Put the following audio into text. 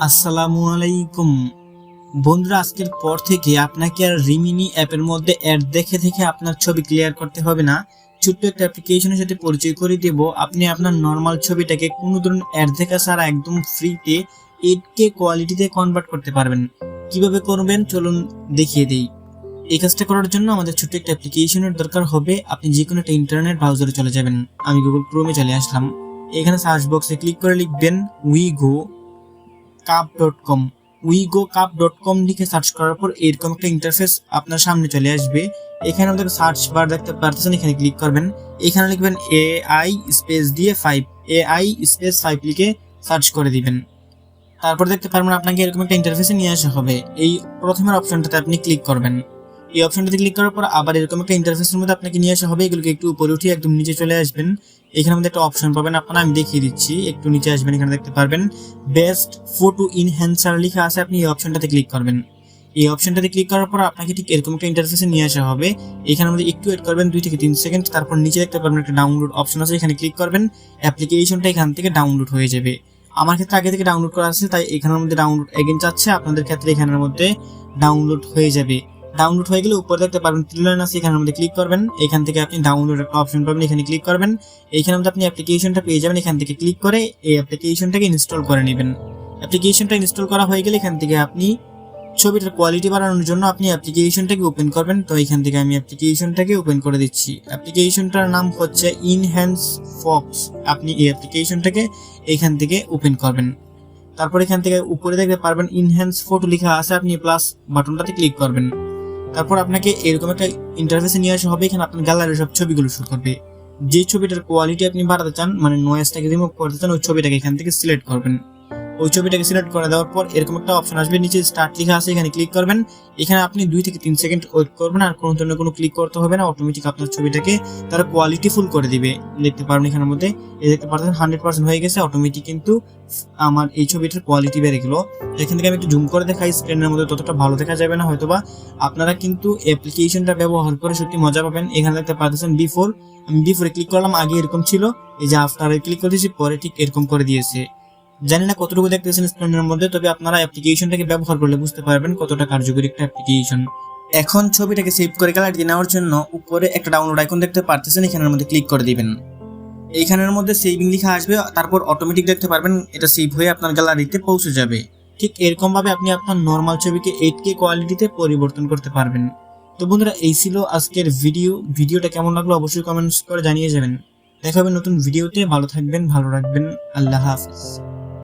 আসসালামু আলাইকুম। বন্ধুরা, আজকের পর থেকে আপনাকে আর রিমিনি অ্যাপের মধ্যে অ্যাড দেখে দেখে আপনার ছবি ক্লিয়ার করতে হবে না। ছোট্ট একটা অ্যাপ্লিকেশনের সাথে পরিচয় করে দেব। আপনি আপনার নর্মাল ছবিটাকে কোনো ধরনের অ্যাড দেখা ছাড়া একদম ফ্রিতে এইট কে কোয়ালিটিতে কনভার্ট করতে পারবেন। কীভাবে করবেন? চলুন দেখিয়ে দেই। এই কাজটা করার জন্য আমাদের ছোট্ট একটা অ্যাপ্লিকেশনের দরকার হবে। আপনি যে কোনো একটা ইন্টারনেট ব্রাউজারে চলে যাবেন। আমি গুগল ক্রোমে চলে আসলাম। এখানে সার্চ বক্সে ক্লিক করে লিখবেন we go cup dot com we go cup dot com লিখে সার্চ করার পর এরকম একটা ইন্টারফেস আপনার সামনে চলে আসবে। এখানে আমাদের সার্চ বার দেখতে পারতেছেন, এখানে ক্লিক করবেন। এখানে লিখবেন এ আই স্পেস দিয়ে five A I space five লিখে সার্চ করে দিবেন। তারপর দেখতে পারবেন আপনাকে এরকম একটা ইন্টারফেসে নিয়ে আসা হবে। এই প্রথমের অপশনটাতে আপনি ক্লিক করবেন। এই অপশনটাতে ক্লিক করার পর আবার এরকম একটা ইন্টারফেসের মধ্যে আপনাকে নিয়ে আসা হবে। এগুলোকে একটু উপরে উঠিয়ে একদম নিচে চলে আসবেন। এখানে মধ্যে একটা অপশন পাবেন। আপনারা আমি দেখিয়ে দিচ্ছি, একটু নিচে আসবেন, এখানে দেখতে পারবেন। বেস্ট ফটো ইনহ্যান্সার লেখা আছে, আপনি এই অপশনটাতে ক্লিক করবেন। এই অপশনটাতে ক্লিক করার পর আপনাকে ঠিক এরকম একটা ইন্টারফেসে নিয়ে আসা হবে। এখানে মধ্যে একটু ওয়েট করবেন, দুই থেকে তিন সেকেন্ড তারপর নিচে দেখতে পারবেন একটা ডাউনলোড অপশন আছে, এখানে ক্লিক করবেন। অ্যাপ্লিকেশনটা এখান থেকে ডাউনলোড হয়ে যাবে। আমার ক্ষেত্রে আগে থেকে ডাউনলোড করা আছে, তাই এখানের মধ্যে ডাউনলোড এগেন চাচ্ছে। আপনাদের ক্ষেত্রে এখানের মধ্যে ডাউনলোড হয়ে যাবে। ডাউনলোড হয়ে গেলে উপরে দেখতে পারবেন ত্রিলাইন আছে, এখানের মধ্যে ক্লিক করবেন। এখান থেকে আপনি ডাউনলোড একটা অপশন পাবেন, এখানে ক্লিক করবেন। এখানের মধ্যে আপনি অ্যাপ্লিকেশনটা পেয়ে যাবেন, এখান থেকে ক্লিক করে এই অ্যাপ্লিকেশনটাকে ইনস্টল করে নেবেন। অ্যাপ্লিকেশনটা ইনস্টল করা হয়ে গেলে এখান থেকে আপনি ছবিটার কোয়ালিটি বাড়ানোর জন্য আপনি অ্যাপ্লিকেশনটাকে ওপেন করবেন। তো এখান থেকে আমি অ্যাপ্লিকেশনটাকে ওপেন করে দিচ্ছি। অ্যাপ্লিকেশনটার নাম হচ্ছে ইনহ্যান্স ফক্স আপনি এই অ্যাপ্লিকেশনটাকে এখান থেকে ওপেন করবেন। তারপর এখান থেকে উপরে দেখতে পারবেন ইনহ্যান্স ফটো লেখা আছে, আপনি প্লাস বাটনটাতে ক্লিক করবেন। তারপর আপনাকে এরকম একটা ইন্টারফেসে নিয়ে আসা হবে, এখানে আপনার গ্যালারির সব ছবিগুলো শুট করবে। যে ছবিটার কোয়ালিটি আপনি বাড়াতে চান মানে নয়েজটাকে রিমুভ করতে চান, ওই ছবিটাকে এখান থেকে সিলেক্ট করবেন। ওই ছবিটাকে সিলেক্ট করে দেওয়ার পর এরকম একটা অপশন আসবে, নিচে স্টার্ট লেখা আছে, এখানে ক্লিক করবেন। এখানে আপনি দুই থেকে তিন সেকেন্ড ওয়েট করবেন আর কোনো ধরনের কোনো ক্লিক করতে হবে না অটোমেটিক আপনার ছবিটাকে তারা কোয়ালিটি ফুল করে দিবে। দেখতে পারবেন এখানের মধ্যে, এই দেখতে পাচ্ছেন হান্ড্রেড পার্সেন্ট হয়ে গেছে অটোমেটিক কিন্তু আমার এই ছবিটার কোয়ালিটি বেড়ে গেলো। এখান থেকে আমি একটু জুম করে দেখাই স্ক্রিনের মধ্যে ততটা ভালো দেখা যাবে না, হয়তোবা আপনারা কিন্তু অ্যাপ্লিকেশনটা ব্যবহার করে সত্যি মজা পাবেন। এখানে দেখতে পাচ্ছেন বিফোর আমি বিফোরে ক্লিক করলাম, আগে এরকম ছিল, এই যে আফটারে ক্লিক করে দিয়েছি, পরে ঠিক এরকম করে দিয়েছে। জানি না কতটুকু দেখতেছেন স্ক্রিনের মধ্যে, তবে আপনারা অ্যাপ্লিকেশনটাকে ব্যবহার করলে বুঝতে পারবেন কতটা কার্যকরী একটা অ্যাপ্লিকেশন এখন ছবিটাকে সেভ করে গ্যালারিতে নেওয়ার জন্য উপরে একটা ডাউনলোড আইকন দেখতে পারতেছেন, এখানের মধ্যে ক্লিক করে দিবেন। এইখানের মধ্যে সেভিং লেখা আসবে, তারপর অটোমেটিক দেখতে পারবেন এটা সেভ হয়ে আপনার গ্যালারিতে পৌঁছে যাবে। ঠিক এরকম ভাবে আপনি আপনার নর্মাল ছবিকে এইট কে কোয়ালিটিতে পরিবর্তন করতে পারবেন। তো বন্ধুরা, এই ছিল আজকের ভিডিও ভিডিওটা কেমন লাগল অবশ্যই কমেন্টস করে জানিয়ে যাবেন। দেখা হবে নতুন ভিডিওতে ভালো থাকবেন, ভালো রাখবেন। আল্লাহ হাফিজ।